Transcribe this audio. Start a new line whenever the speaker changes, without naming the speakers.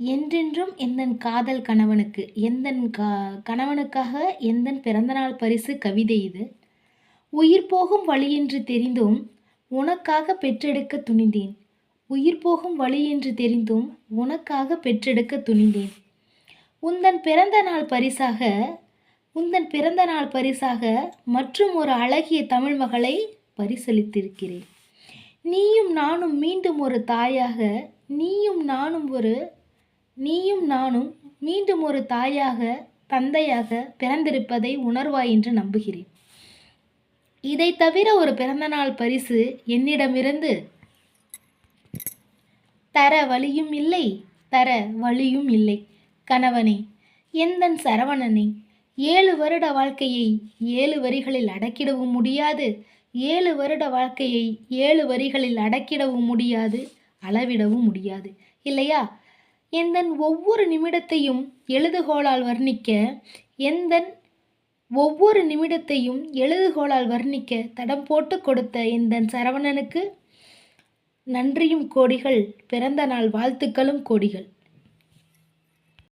என்றென்றும் எந்தன் காதல் கணவனுக்கு எந்தன் கா கணவனுக்காக எந்தன் பிறந்தநாள் பரிசு கவிதை இது? உயிர் போகும் வழியென்று தெரிந்தும் உனக்காக பெற்றெடுக்க துணிந்தேன். உயிர் போகும் வழியென்று தெரிந்தும் உனக்காக பெற்றெடுக்க துணிந்தேன். உந்தன் பிறந்த நாள் பரிசாக உந்தன் பிறந்த நாள் பரிசாக மற்றும் ஒரு அழகிய தமிழ் மகளை பரிசளித்திருக்கிறேன். நீயும் நானும் மீண்டும் ஒரு தாயாக நீயும் நானும் ஒரு நீயும் நானும் மீண்டும் ஒரு தாயாக தந்தையாக பிறந்திருப்பதை உணர்வாய் என்று நம்புகிறேன். இதை தவிர ஒரு பிறந்தநாள் பரிசு என்னிடமிருந்து? தர வழியும் இல்லை தர வழியும் இல்லை. கணவனே எந்தன் சரவணனே ஏழு வருட வாழ்க்கையை ஏழு வரிகளில் அடக்கிடவும் முடியாது. ஏழு வருட வாழ்க்கையை ஏழு வரிகளில் அடக்கிடவும் முடியாது அளவிடவும் முடியாது. இல்லையா? எந்தன் ஒவ்வொரு நிமிடத்தையும் எழுதுகோளால் வர்ணிக்க எந்தன் ஒவ்வொரு நிமிடத்தையும் எழுதுகோளால் வர்ணிக்க தடம் போட்டு கொடுத்த எந்தன் சரவணனுக்கு நன்றியும் கோடிகள் பிறந்த நாள் வாழ்த்துக்களும் கோடிகள்.